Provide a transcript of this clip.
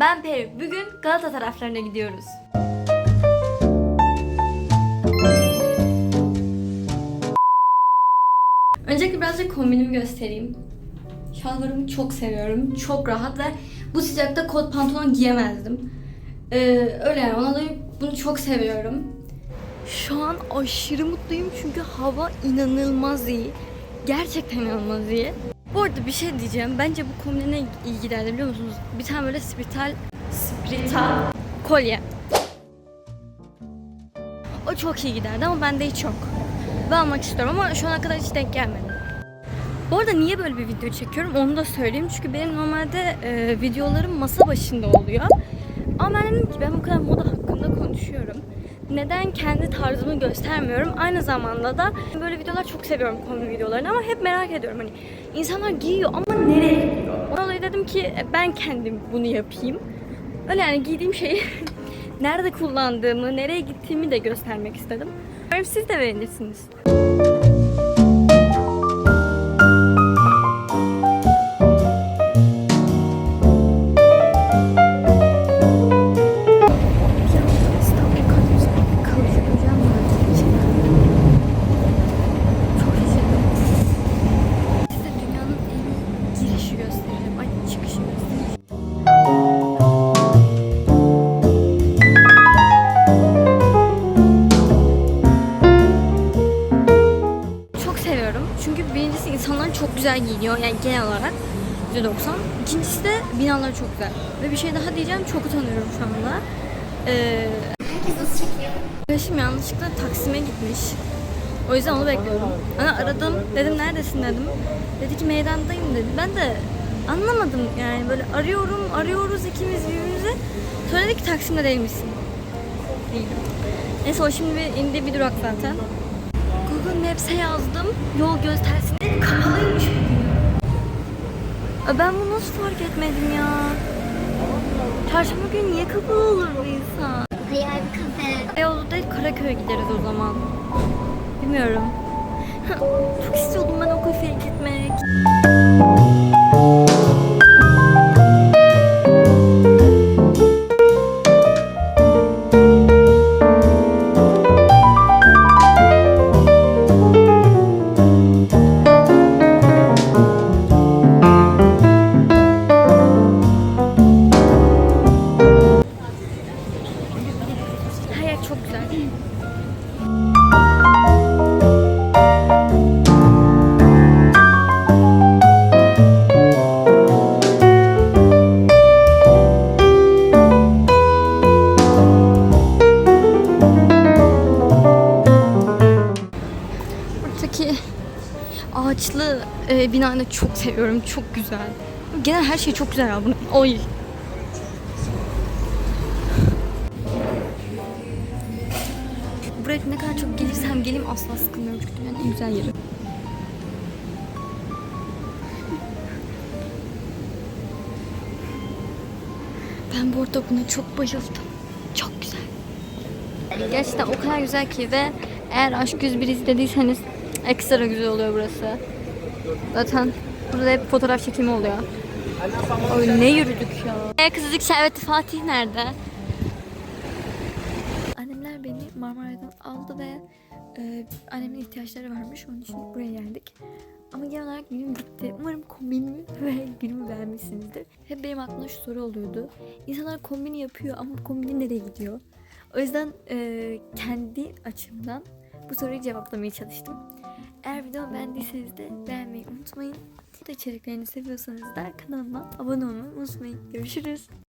Ben Peri. Bugün Galata taraflarına gidiyoruz. Öncelikle birazcık kombinimi göstereyim. Şalvarımı çok seviyorum. Çok rahat ve bu sıcakta kot pantolon giyemezdim. Ee, öyle yani ona dolayı bunu çok seviyorum. Şu an aşırı mutluyum çünkü hava inanılmaz iyi. Gerçekten inanılmaz iyi. Bu arada bir şey diyeceğim. Bence bu kombine iyi giderdi biliyor musunuz? Bir tane böyle spirital, spirital kolye. O çok iyi giderdi ama bende hiç yok. Ben almak istiyorum ama şu ana kadar hiç denk gelmedi. Bu arada niye böyle bir video çekiyorum onu da söyleyeyim. Çünkü benim normalde e, videolarım masa başında oluyor. Ama ben dedim ki ben bu kadar. Neden kendi tarzımı göstermiyorum? Aynı zamanda da böyle videolar çok seviyorum kombi videolarını ama hep merak ediyorum hani insanlar giyiyor ama nereye giyiyor? Ona dolayı dedim ki e, ben kendim bunu yapayım. Öyle yani giydiğim şeyi nerede kullandığımı, nereye gittiğimi de göstermek istedim. Umarım siz de beğenirsiniz. Birincisi insanlar çok güzel giyiniyor. Yani genel olarak %90. İkincisi de binaları çok güzel. Ve bir şey daha diyeceğim. Çok utanıyorum şu anda. Ee, Arkadaşım yanlışlıkla Taksim'e gitmiş. O yüzden onu bekliyorum. Ana aradım. Dedim neredesin dedim. Dedi ki meydandayım dedi. Ben de anlamadım yani böyle arıyorum, arıyoruz ikimiz birbirimize. Sonra dedi ki Taksim'de değilmişsin. Değilim. Neyse o şimdi bir indi bir durak zaten. Google Maps'e yazdım. Yol göstersin. Kapalıymış bugün. Ben bunu nasıl fark etmedim ya? Çarşamba günü niye kapalı olur bu insan? Hayal bir kafe. Değil Karaköy'e gideriz o zaman. Bilmiyorum. Çok Yer çok güzel. Buradaki ağaçlı e, binayı çok seviyorum. Çok güzel. Genel her şey çok güzel ya. Bunu. Oy. Buraya ne kadar çok gelirsem geleyim asla sıkılmıyorum çünkü dünyanın en güzel yeri. Ben bu arada buna çok bayıldım. Çok güzel. Gerçekten o kadar güzel ki ve eğer Aşk 101 izlediyseniz ekstra güzel oluyor burası. Zaten burada hep fotoğraf çekimi oluyor. Oy ne yürüdük ya. Kızılcık Şerbeti Fatih nerede? Marmaray'dan aldı ve e, annemin ihtiyaçları varmış. Onun için buraya geldik. Ama genel olarak günüm bitti. Umarım kombinimi ve günümü beğenmişsinizdir. Hep benim aklımda şu soru oluyordu. İnsanlar kombini yapıyor ama kombini nereye gidiyor? O yüzden e, kendi açımdan bu soruyu cevaplamaya çalıştım. Eğer videomu beğendiyseniz de beğenmeyi unutmayın. Bu da içeriklerini seviyorsanız da kanalıma abone olmayı unutmayın. Görüşürüz.